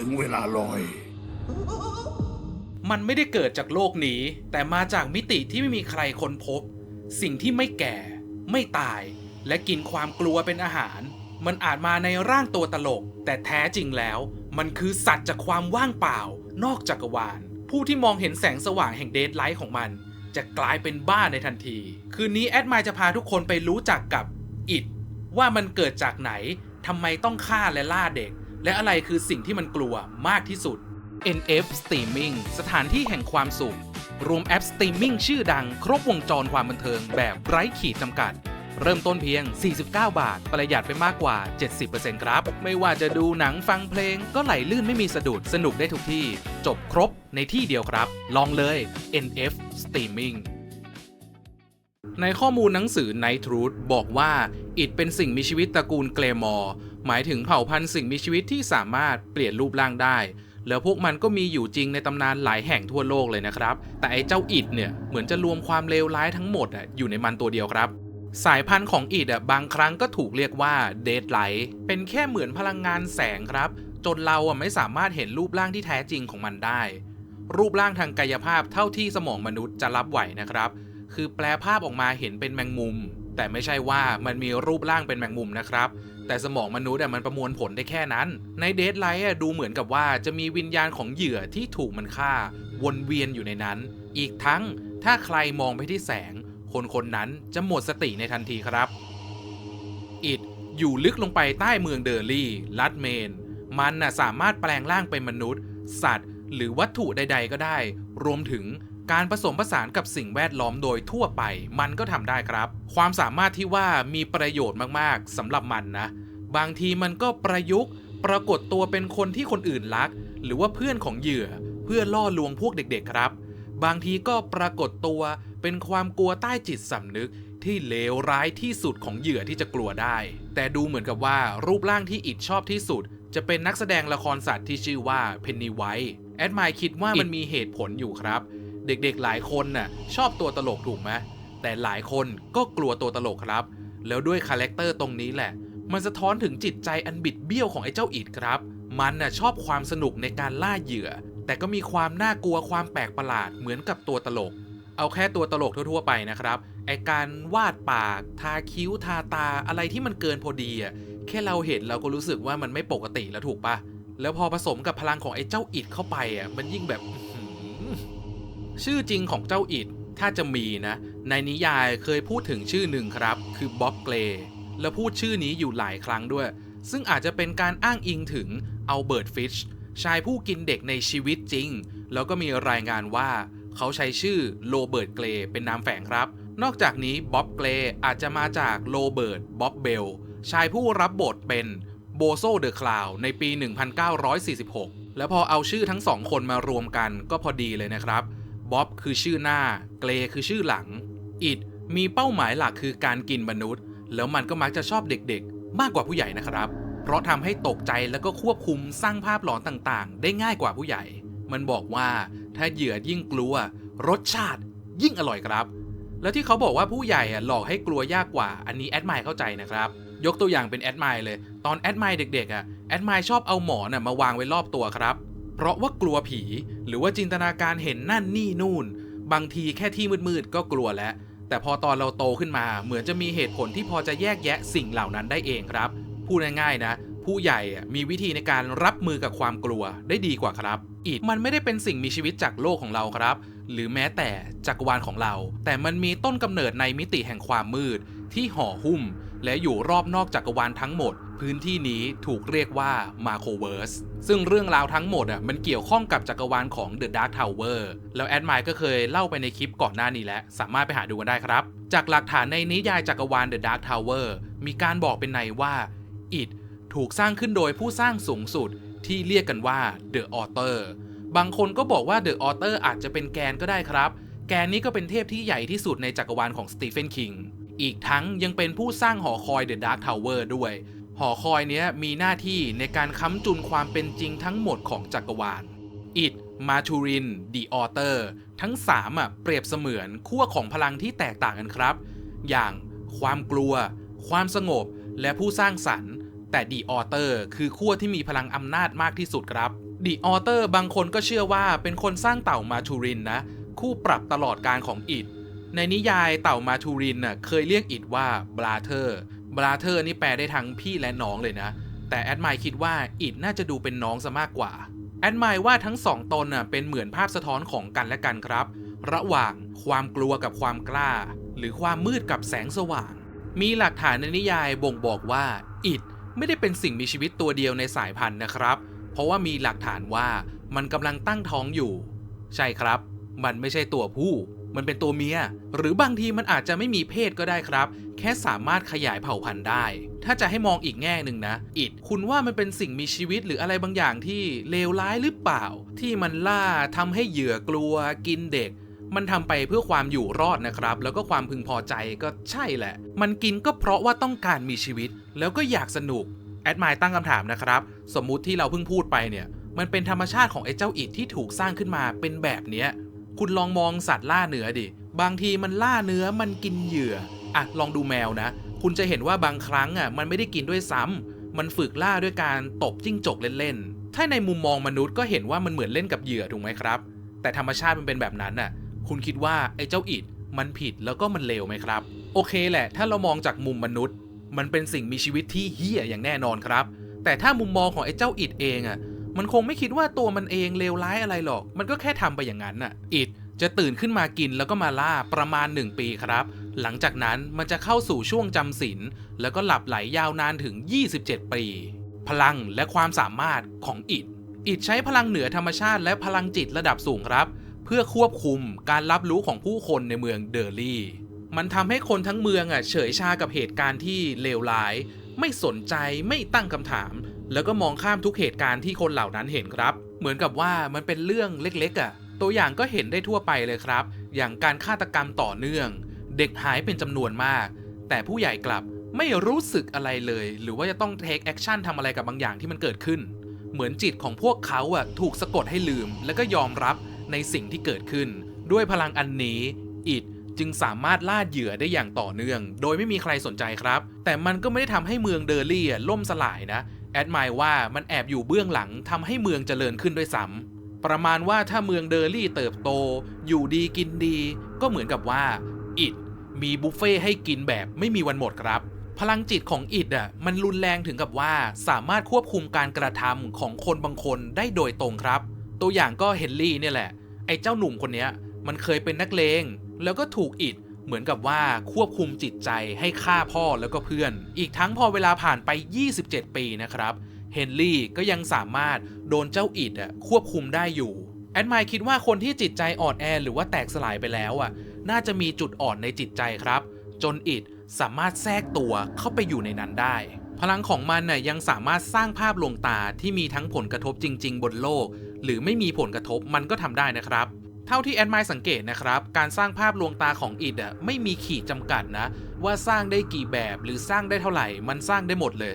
ถึงเวลาลอย มันไม่ได้เกิดจากโลกนี้ แต่มาจากมิติที่ไม่มีใครค้นพบ สิ่งที่ไม่แก่ ไม่ตาย และกินความกลัวเป็นอาหาร มันอาจมาในร่างตัวตลก แต่แท้จริงแล้ว มันคือสัตว์จากความว่างเปล่า นอกจักรวาล ผู้ที่มองเห็นแสงสว่างแห่งเดดไลท์ของมัน จะกลายเป็นบ้าในทันที คืนนี้แอดมายจะพาทุกคนไปรู้จักกับอิดว่ามันเกิดจากไหนทำไมต้องฆ่าและล่าเด็ก และอะไรคือสิ่งที่มันกลัวมากที่สุด NF Streaming สถานที่แห่งความสุข รวมแอปสตรีมมิ่งชื่อดังครบวงจรความบันเทิงแบบไร้ขีดจำกัด เริ่มต้นเพียง 49 บาท ประหยัดไปมากกว่า 70%ครับ ไม่ว่าจะดูหนังฟังเพลงก็ไหลลื่นไม่มีสะดุดสนุกได้ทุกที่ จบครบในที่เดียวครับ ลองเลย NF Streaming ในข้อมูลหนังสือ Night Truth บอกว่าอิดเป็นสิ่งมีชีวิตตระกูลเกรมอร์หมายถึงเผ่าพันธุ์สิ่งมีชีวิตที่สามารถเปลี่ยนรูปร่างได้ แล้วพวกมันก็มีอยู่จริงในตำนานหลายแห่งทั่วโลกเลยนะครับ แต่ไอ้เจ้าอิดเนี่ยเหมือนจะรวมความเลวร้ายทั้งหมดอะอยู่ในมันตัวเดียวครับ สายพันธุ์ของอิดอะบางครั้งก็ถูกเรียกว่าเดดไลท์เป็นแค่เหมือนพลังงานแสงครับ จนเราอะไม่สามารถเห็นรูปร่างที่แท้จริงของมันได้ รูปร่างทางกายภาพเท่าที่สมองมนุษย์จะรับไหวนะครับ คือแปลภาพออกมาเห็นเป็นแมงมุม แต่ไม่ใช่ว่ามันมีรูปร่างเป็นแมงมุมนะครับ แต่สมองมนุษย์อะมันประมวลผลได้แค่นั้น ในเดทไลท์อะดูเหมือนกับว่าจะมีวิญญาณของเหยื่อที่ถูกมันฆ่า วนเวียนอยู่ในนั้น อีกทั้งถ้าใครมองไปที่แสง คนคนนั้นจะหมดสติในทันทีครับอิดอยู่ลึกลงไปใต้เมืองเดอร์ลี่ ลัดเมน มันน่ะสามารถแปลงร่างเป็นมนุษย์ สัตว์ หรือวัตถุใด ๆ ก็ได้ รวมถึง การผสมผสานกับสิ่งแวดล้อมโดยทั่วไป มันก็ทำได้ครับ ความสามารถที่ว่ามีประโยชน์มากๆสำหรับมันนะ บางทีมันก็ประยุกต์ ปรากฏตัวเป็นคนที่คนอื่นรัก หรือว่าเพื่อนของเหยื่อ เพื่อล่อลวงพวกเด็กๆครับ บางทีก็ปรากฏตัวเป็นความกลัวใต้จิตสำนึกที่เลวร้ายที่สุดของเหยื่อที่จะกลัวได้ แต่ดูเหมือนกับว่ารูปร่างที่อิดชอบที่สุด จะเป็นนักแสดงละครสัตว์ที่ชื่อว่าเพนนีไวท์แอดมายคิดว่ามันมีเหตุผลอยู่ครับ เด็กๆหลายคนน่ะชอบตัวตลกถูกไหมแต่หลายคนก็กลัวตัวตลกครับ แล้วด้วยคาแรคเตอร์ตรงนี้แหละ มันสะท้อนถึงจิตใจอันบิดเบี้ยวของไอ้เจ้าอิดครับ มันน่ะชอบความสนุกในการล่าเหยื่อ แต่ก็มีความน่ากลัวความแปลกประหลาดเหมือนกับตัวตลก เอาแค่ตัวตลกทั่วๆไปนะครับไอการวาดปาก ทาคิ้วทาตาอะไรที่มันเกินพอดีอะแค่เราเห็นเราก็รู้สึกว่ามันไม่ปกติแล้วถูกปะแล้วพอผสมกับพลังของไอ้เจ้าอิดเข้าไปอะมันยิ่งแบบ ชื่อจริงของเจ้าอิดถ้าจะมีนะ ในนิยายเคยพูดถึงชื่อหนึ่งครับ คือบ๊อบเกรย์แล้วพูดชื่อนี้อยู่หลายครั้งด้วย ซึ่งอาจจะเป็นการอ้างอิงถึงอัลเบิร์ตฟิชชายผู้กินเด็กในชีวิตจริง แล้วก็มีรายงานว่าเขาใช้ชื่อโรเบิร์ตเกรย์เป็นนามแฝงครับ นอกจากนี้บ๊อบเกรย์อาจจะมาจากโรเบิร์ตบ๊อบเบลชายผู้รับบทเป็นโบโซเดอะคลาวในปี 1946 แล้วพอเอาชื่อทั้งสองคนมารวมกันก็พอดีเลยนะครับ บ๊อบคือชื่อหน้า เกรย์คือชื่อหลัง อิดมีเป้าหมายหลักคือการกินมนุษย์ แล้วมันก็มักจะชอบเด็กๆ มากกว่าผู้ใหญ่นะครับ เพราะทำให้ตกใจแล้วก็ควบคุมสร้างภาพหลอนต่างๆ ได้ง่ายกว่าผู้ใหญ่ มันบอกว่าถ้าเหยื่อยิ่งกลัว รสชาติยิ่งอร่อยครับ แล้วที่เขาบอกว่าผู้ใหญ่หลอกให้กลัวยากกว่า อันนี้แอดไมล์เข้าใจนะครับ ยกตัวอย่างเป็นแอดไมล์เลย ตอนแอดไมล์เด็กๆอะแอดไมล์ชอบเอาหมอนมาวางไว้รอบตัวครับ เพราะว่ากลัวผี หรือว่าจินตนาการเห็นนั่นนี่นู่น บางทีแค่ที่มืดๆก็กลัวแล้ว แต่พอตอนเราโตขึ้นมา เหมือนจะมีเหตุผลที่พอจะแยกแยะสิ่งเหล่านั้นได้เองครับ พูดง่ายๆนะ ผู้ใหญ่อะมีวิธีในการรับมือกับความกลัวได้ดีกว่าครับอิดมันไม่ได้เป็นสิ่งมีชีวิตจากโลกของเราครับ หรือแม้แต่จักรวาลของเรา แต่มันมีต้นกำเนิดในมิติแห่งความมืด ที่ห่อหุ้ม และอยู่รอบนอกจักรวาลทั้งหมด พื้นที่นี้ถูกเรียกว่ามาโคเวิร์สซึ่งเรื่องราวทั้งหมดอะมันเกี่ยวข้องกับจักรวาลของ The Dark Tower แล้วแอดมายก็เคยเล่าไปในคลิปก่อนหน้านี้แล้ว สามารถไปหาดูกันได้ครับ จากหลักฐานในนิยายจักรวาล The Dark Tower มีการบอกเป็นในว่า It ถูกสร้างขึ้นโดยผู้สร้างสูงสุดที่เรียกกันว่า The Author บางคนก็บอกว่า The Author อาจจะเป็นแกนก็ได้ครับ แกนนี้ก็เป็นเทพที่ใหญ่ที่สุดในจักรวาลของสตีเฟนคิงอีกทั้งยังเป็นผู้สร้างหอคอย The Dark Tower ด้วย หอคอยเนี้ยมีหน้าที่ในการค้ำจุนความเป็นจริงทั้งหมดของจักรวาลอิดมาทูรินดีออเตอร์ทั้ง3อะเปรียบเสมือนขั้วของพลังที่แตกต่างกันครับ อย่างความกลัว ความสงบและผู้สร้างสรรค์ แต่ดีออเตอร์คือขั้วที่มีพลังอำนาจมากที่สุดครับดีออเตอร์บางคนก็เชื่อว่าเป็นคนสร้างเต่ามาทูรินนะ คู่ปรับตลอดการของอิดในนิยายเต่ามาทูรินน่ะเคยเรียกอิดว่าบราเธอร์ บราเธอร์นี่แปลได้ทั้งพี่และน้องเลยนะ แต่แอดไมล์คิดว่าอิดน่าจะดูเป็นน้องซะมากกว่า แอดไมล์ว่าทั้งสองตนน่ะเป็นเหมือนภาพสะท้อนของกันและกันครับ ระหว่างความกลัวกับความกล้า หรือความมืดกับแสงสว่าง มีหลักฐานในนิยายบ่งบอกว่าอิดไม่ได้เป็นสิ่งมีชีวิตตัวเดียวในสายพันธุ์นะครับ เพราะว่ามีหลักฐานว่ามันกำลังตั้งท้องอยู่ ใช่ครับ มันไม่ใช่ตัวผู้ มันเป็นตัวเมีย หรือบางทีมันอาจจะไม่มีเพศก็ได้ครับ แค่สามารถขยายเผ่าพันธุ์ได้ ถ้าจะให้มองอีกแง่หนึ่งนะ อิดคุณว่ามันเป็นสิ่งมีชีวิตหรืออะไรบางอย่างที่เลวร้ายหรือเปล่า ที่มันล่าทำให้เหยื่อกลัวกินเด็กมันทำไปเพื่อความอยู่รอดนะครับ แล้วก็ความพึงพอใจก็ใช่แหละ มันกินก็เพราะว่าต้องการมีชีวิต แล้วก็อยากสนุก แอดมายตั้งคำถามนะครับ สมมุติที่เราเพิ่งพูดไปเนี่ย มันเป็นธรรมชาติของไอ้เจ้าอิดที่ถูกสร้างขึ้นมาเป็นแบบเนี้ย คุณลองมองสัตว์ล่าเนื้อดิ บางทีมันล่าเนื้อมันกินเหยื่ออะลองดูแมวนะ คุณจะเห็นว่าบางครั้งอะมันไม่ได้กินด้วยซ้ำมันฝึกล่าด้วยการตบจิ้งจกเล่นๆ ถ้าในมุมมองมนุษย์ก็เห็นว่ามันเหมือนเล่นกับเหยื่อถูกไหมครับ แต่ธรรมชาติมันเป็นแบบนั้นน่ะ คุณคิดว่าไอ้เจ้าอิดมันผิดแล้วก็มันเลวไหมครับ โอเคแหละ ถ้าเรามองจากมุมมนุษย์ มันเป็นสิ่งมีชีวิตที่เฮี้ยอย่างแน่นอนครับ แต่ถ้ามุมมองของไอ้เจ้าอิดเองอะ มันคงไม่คิดว่าตัวมันเองเลวร้ายอะไรหรอก มันก็แค่ทำไปอย่างนั้นน่ะ อิดจะตื่นขึ้นมากินแล้วก็มาล่าประมาณ 1 ปีครับ หลังจากนั้นมันจะเข้าสู่ช่วงจำศีลแล้วก็หลับไหลยาวนานถึง 27 ปี พลังและความสามารถของอิดอิดใช้พลังเหนือธรรมชาติและพลังจิตระดับสูงครับ เพื่อควบคุมการรับรู้ของผู้คนในเมืองเดอร์ลี่ มันทำให้คนทั้งเมืองอะเฉยชากับเหตุการณ์ที่เลวร้าย ไม่สนใจไม่ตั้งคำถาม แล้วก็มองข้ามทุกเหตุการณ์ที่คนเหล่านั้นเห็นครับ เหมือนกับว่ามันเป็นเรื่องเล็กๆอะ ตัวอย่างก็เห็นได้ทั่วไปเลยครับ อย่างการฆาตกรรมต่อเนื่อง เด็กหายเป็นจำนวนมาก แต่ผู้ใหญ่กลับไม่รู้สึกอะไรเลย หรือว่าจะต้องเทคแอคชั่นทำอะไรกับบางอย่างที่มันเกิดขึ้น เหมือนจิตของพวกเขาอะถูกสะกดให้ลืม แล้วก็ยอมรับในสิ่งที่เกิดขึ้น ด้วยพลังอันนี้อิด จึงสามารถล่าเหยื่อได้อย่างต่อเนื่อง โดยไม่มีใครสนใจครับ แต่มันก็ไม่ได้ทำให้เมืองเดอร์ลี่ล่มสลายนะ แอดมายว่ามันแอบอยู่เบื้องหลังทำให้เมืองเจริญขึ้นด้วยซ้ำประมาณว่าถ้าเมืองเดอร์ลี่เติบโต อยู่ดีกินดี ก็เหมือนกับว่าอิดมีบุฟเฟ่ให้กินแบบไม่มีวันหมดครับพลังจิตของอิดอะมันรุนแรงถึงกับว่าสามารถควบคุมการกระทำของคนบางคนได้โดยตรงครับ ตัวอย่างก็เฮนรี่เนี่ยแหละ ไอ้เจ้าหนุ่มคนเนี้ยมันเคยเป็นนักเลง แล้วก็ถูกอิดเหมือนกับว่าควบคุมจิตใจให้ฆ่าพ่อแล้วก็เพื่อน อีกทั้งพอเวลาผ่านไป 27 ปีนะครับ เฮนรี่ก็ยังสามารถโดนเจ้าอิดควบคุมได้อยู่ แอดมายคิดว่าคนที่จิตใจอ่อนแอหรือว่าแตกสลายไปแล้วอะ น่าจะมีจุดอ่อนในจิตใจครับ จนอิดสามารถแทรกตัวเข้าไปอยู่ในนั้นได้ พลังของมันน่ยยังสามารถสร้างภาพลวงตาที่มีทั้งผลกระทบจริง ๆ บนโลก หรือไม่มีผลกระทบมันก็ทำได้นะครับ เท่าที่แอดมสังเกตนะครับ การสร้างภาพลวงตาของอิดอะไม่มีขีดจำกัดนะ ว่าสร้างได้กี่แบบหรือสร้างได้เท่าไหร่ มันสร้างได้หมดเลย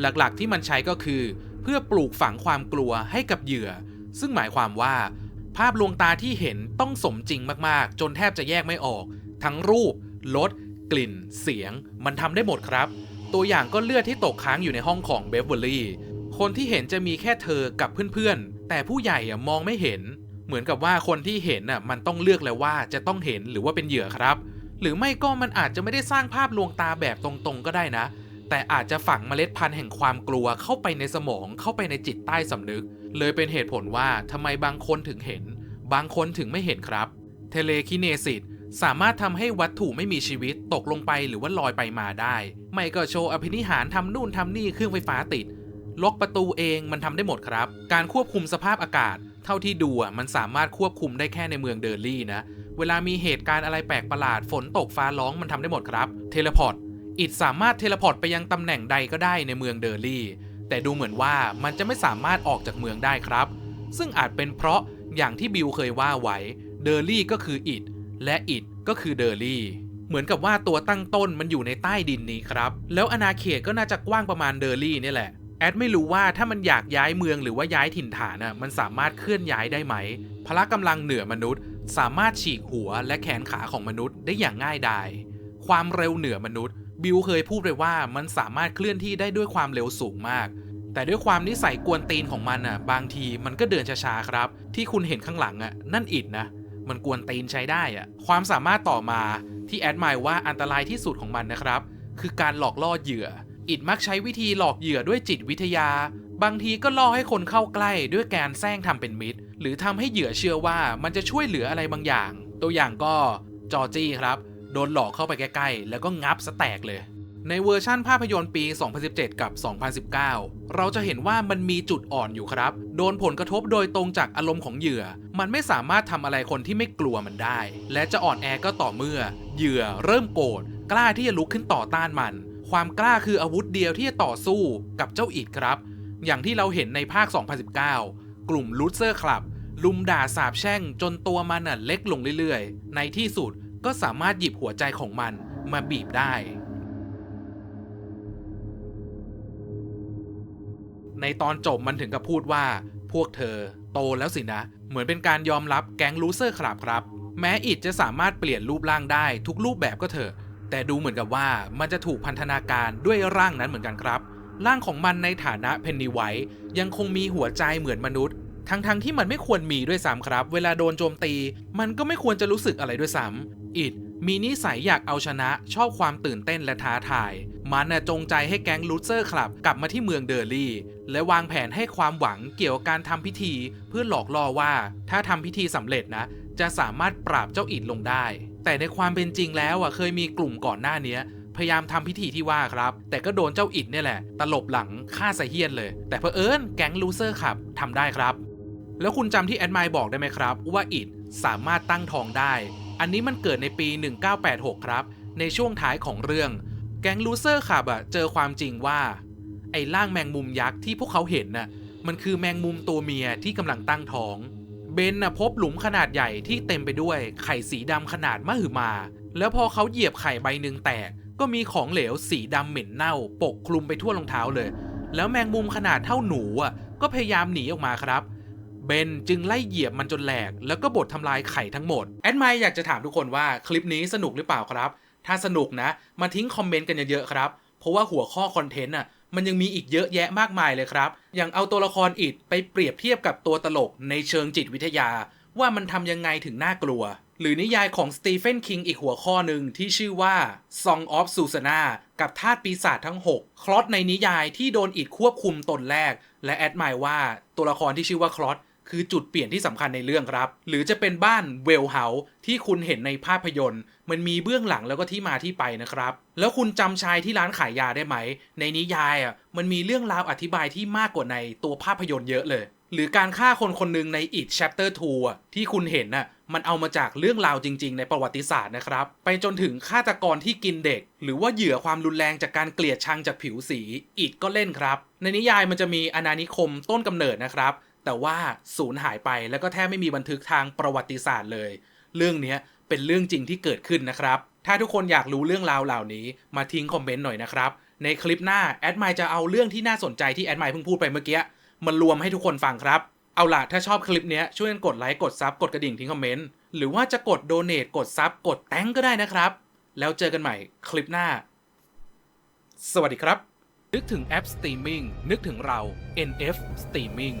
หลักๆที่มันใช้ก็คือ เพื่อปลูกฝังความกลัวให้กับเหยื่อ ซึ่งหมายความว่า ภาพลวงตาที่เห็นต้องสมจริงมากๆ จนแทบจะแยกไม่ออก ทั้งรูปรสกลิ่น เสียง มันทำได้หมดครับ ตัวอย่างก็เลือดที่ตกค้างอยู่ในห้องของเบฟเวอร์ลี่คนที่เห็นจะมีแค่เธอกับเพื่อนๆ แต่ผู้ใหญ่มองไม่เห็น เหมือนกับว่าคนที่เห็นน่ะมันต้องเลือกแล้วว่าจะต้องเห็นหรือว่าเป็นเหยื่อครับ หรือไม่ก็มันอาจจะไม่ได้สร้างภาพลวงตาแบบตรงๆก็ได้นะ แต่อาจจะฝังเมล็ดพันธุ์แห่งความกลัวเข้าไปในสมองเข้าไปในจิตใต้สำนึก เลยเป็นเหตุผลว่าทำไมบางคนถึงเห็น บางคนถึงไม่เห็นครับ เทเลคิเนซิสสามารถทำให้วัตถุไม่มีชีวิตตกลงไปหรือว่าลอยไปมาได้ ไม่ก็โชว์อภินิหารทำนู่นทำนี่เครื่องไฟฟ้าติดล็อกประตูเองมันทำได้หมดครับ การควบคุมสภาพอากาศ เท่าที่ดูอะมันสามารถควบคุมได้แค่ในเมืองเดอร์ลี่นะ เวลามีเหตุการณ์อะไรแปลกประหลาดฝนตกฟ้าร้องมันทำได้หมดครับ เทเลพอร์ตอิดสามารถเทเลพอร์ตไปยังตำแหน่งใดก็ได้ในเมืองเดอร์ลี่ แต่ดูเหมือนว่ามันจะไม่สามารถออกจากเมืองได้ครับ ซึ่งอาจเป็นเพราะอย่างที่บิลเคยว่าไว้เดอร์ลี่ก็คืออิดและอิดก็คือเดอร์ลี่เหมือนกับว่าตัวตั้งต้นมันอยู่ในใต้ดินนี้ครับ แล้วอาณาเขตก็น่าจะกว้างประมาณเดอร์ลี่นี่แหละ แอดไม่รู้ว่าถ้ามันอยากย้ายเมืองหรือว่าย้ายถิ่นฐานน่ะมันสามารถเคลื่อนย้ายได้ไหม พละกำลังเหนือมนุษย์ สามารถฉีกหัวและแขนขาของมนุษย์ได้อย่างง่ายดายความเร็วเหนือมนุษย์ บิลเคยพูดไปว่ามันสามารถเคลื่อนที่ได้ด้วยความเร็วสูงมาก แต่ด้วยความนิสัยกวนตีนของมันอะ บางทีมันก็เดินช้าๆครับ ที่คุณเห็นข้างหลังอะ นั่นอิดนะ มันกวนตีนใช้ได้อะ ความสามารถต่อมาที่แอดมายว่าอันตรายที่สุดของมันนะครับ คือการหลอกล่อเหยื่อ อิดมักใช้วิธีหลอกเหยื่อด้วยจิตวิทยา บางทีก็ล่อให้คนเข้าใกล้ด้วยการแซงทำเป็นมิตร หรือทำให้เหยื่อเชื่อว่ามันจะช่วยเหลืออะไรบางอย่าง ตัวอย่างก็จอจี้ครับ โดนหลอกเข้าไปใกล้ๆ แล้วก็งับสแตกเลย ในเวอร์ชั่นภาพยนตร์ปี 2017 กับ 2019 เราจะเห็นว่ามันมีจุดอ่อนอยู่ครับ โดนผลกระทบโดยตรงจากอารมณ์ของเหยื่อ มันไม่สามารถทำอะไรคนที่ไม่กลัวมันได้ และจะอ่อนแอก็ต่อเมื่อ เหยื่อเริ่มโกรธกล้าที่จะลุกขึ้นต่อต้านมัน ความกล้าคืออาวุธเดียวที่จะต่อสู้กับเจ้าอิดครับ อย่างที่เราเห็นในภาค 2019 กลุ่มลูเซอร์คลับ ลุมด่าสาบแช่งจนตัวมันน่ะเล็กลงเรื่อยๆ ในที่สุดก็สามารถหยิบหัวใจของมันมาบีบได้ ในตอนจบมันถึงกับพูดว่า พวกเธอโตแล้วสินะ เหมือนเป็นการยอมรับแก๊งลูเซอร์คลับครับ แม้อิดจะสามารถเปลี่ยนรูปร่างได้ทุกรูปแบบก็เถอะ แต่ดูเหมือนกับว่ามันจะถูกพันธนาการด้วยร่างนั้นเหมือนกันครับ ร่างของมันในฐานะเพนนีไวท์ยังคงมีหัวใจเหมือนมนุษย์ ทั้งๆทที่มันไม่ควรมีด้วยซ้ำครับ เวลาโดนโจมตี มันก็ไม่ควรจะรู้สึกอะไรด้วยซ้ำอิดมีนิสัยอยากเอาชนะชอบความตื่นเต้นและท้าทาย มันน่ะจงใจให้แก๊งลูเซอร์คลับกลับมาที่เมืองเดอร์ลี่ และวางแผนให้ความหวังเกี่ยวกับการทำพิธี เพื่อหลอกล่อว่า ถ้าทำพิธีสำเร็จนะ จะสามารถปราบเจ้าอิดลงได้ แต่ในความเป็นจริงแล้วอะเคยมีกลุ่มก่อนหน้าเนี้ยพยายามทำพิธีที่ว่าครับ แต่ก็โดนเจ้าอิดเนี่ยแหละ ตลบหลังฆ่าสะเฮียนเลย แต่เพอเอิญแก๊งลูเซอร์ครับทำได้ครับ แล้วคุณจำที่แอดมายบอกได้ไหมครับ ว่าอิดสามารถตั้งท้องได้ อันนี้มันเกิดในปี 1986 ครับ ในช่วงท้ายของเรื่อง แก๊งลูเซอร์ขับอะเจอความจริงว่า ไอ้ร่างแมงมุมยักษ์ที่พวกเขาเห็นน่ะมันคือแมงมุมตัวเมียที่กำลังตั้งท้อง เบนน่ะพบหลุมขนาดใหญ่ที่เต็มไปด้วยไข่สีดำขนาดมหึมา แล้วพอเขาเหยียบไข่ใบหนึ่งแตก ก็มีของเหลวสีดำเหม็นเน่า ปกคลุมไปทั่วรองเท้าเลย แล้วแมงมุมขนาดเท่าหนูอะก็พยายามหนีออกมาครับเบนจึงไล่เหยียบมันจนแหลก แล้วก็บดทำลายไข่ทั้งหมด แอดไมอยากจะถามทุกคนว่าคลิปนี้สนุกหรือเปล่าครับ ถ้าสนุกนะ มาทิ้งคอมเมนต์กันเยอะๆครับ เพราะว่าหัวข้อคอนเทนต์อะ มันยังมีอีกเยอะแยะมากมายเลยครับ อย่างเอาตัวละครอิดไปเปรียบเทียบกับตัวตลกในเชิงจิตวิทยา ว่ามันทำยังไงถึงน่ากลัว หรือนิยายของสตีเฟนคิงอีกหัวข้อหนึ่งที่ชื่อว่า Song of Susanna กับทาสปีศาจทั้ง 6 คลอสในนิยายที่โดนอิดควบคุมตนแรก และแอดมายว่าตัวละครที่ชื่อว่าคลอส คือจุดเปลี่ยนที่สำคัญในเรื่องครับ หรือจะเป็นบ้านเวลเฮาส์ที่คุณเห็นในภาพยนตร์ มันมีเบื้องหลังแล้วก็ที่มาที่ไปนะครับ แล้วคุณจำชายที่ร้านขายยาได้ไหม ในนิยายอะมันมีเรื่องราวอธิบายที่มากกว่าในตัวภาพยนตร์เยอะเลย หรือการฆ่าคนคนหนึ่งใน It Chapter 2อะที่คุณเห็นน่ะมันเอามาจากเรื่องราวจริง ๆ ในประวัติศาสตร์นะครับ ไปจนถึงฆาตกรที่กินเด็ก หรือว่าเหยื่อความรุนแรงจากการเกลียดชังจากผิวสีอิดก็เล่นครับ ในนิยายมันจะมีอาณานิคมต้นกำเนิดนะครับ แต่ว่าสูญหายไปแล้วก็แทบไม่มีบันทึกทางประวัติศาสตร์เลย เรื่องนี้เป็นเรื่องจริงที่เกิดขึ้นนะครับ ถ้าทุกคนอยากรู้เรื่องราวเหล่านี้มาทิ้งคอมเมนต์หน่อยนะครับ ในคลิปหน้าแอดไมจะเอาเรื่องที่น่าสนใจที่แอดไมเพิ่งพูดไปเมื่อกี้มารวมให้ทุกคนฟังครับ เอาล่ะถ้าชอบคลิปนี้ช่วยกันกดไลค์กดซับกดกระดิ่งทิ้งคอมเมนต์หรือว่าจะกดโดเน a กดซับกดแตงก็ได้นะครับ แล้วเจอกันใหม่คลิปหน้า สวัสดีครับ นึกถึงแอปสตรีมมิ่งนึกถึงเรา NF Streaming